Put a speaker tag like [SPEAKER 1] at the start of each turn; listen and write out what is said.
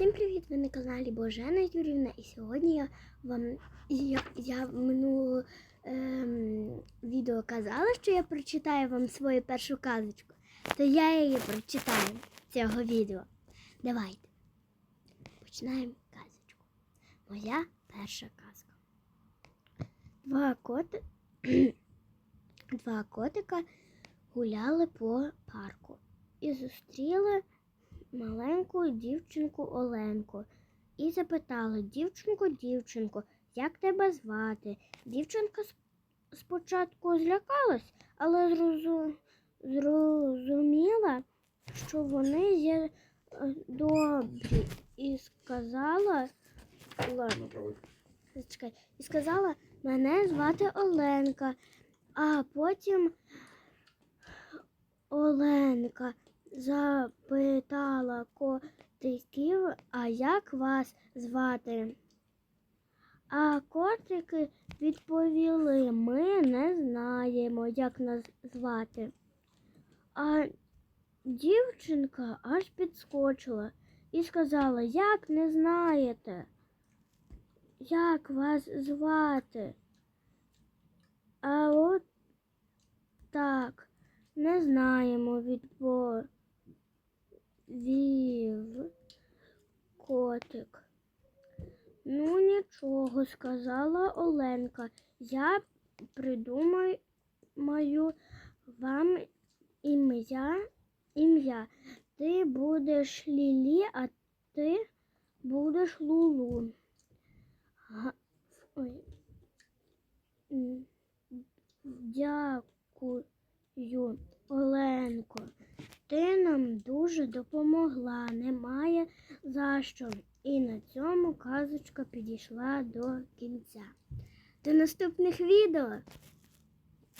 [SPEAKER 1] Всім привіт! Ви на каналі Божена Юрівна. І сьогодні я вам я, я в минулому ем, відео казала, що я прочитаю вам свою першу казочку. То я її прочитаю цього відео. Давайте. Починаємо казочку. Моя перша казка. Два коти. Два котика гуляли по парку і зустріли маленьку дівчинку Оленку. І запитали дівчинку, дівчинку, як тебе звати? Дівчинка спочатку злякалась, але зрозу- зрозуміла, що вони є е, добрі, і сказала, ладно, і сказала, мене звати Оленка, а потім Оленка запитала котиків, а як вас звати? А котики відповіли, ми не знаємо, як нас звати. А дівчинка аж підскочила і сказала, як не знаєте, як вас звати? А от так, не знаємо, відповів котик. Ну, нічого, сказала Оленка. Я придумаю вам ім'я. ім'я. Ти будеш Лілі, а ти будеш Лулу. Дякую, Оленко. Ти нам дуже допомогла, немає за що. І на цьому казочка підійшла до кінця. До наступних відео!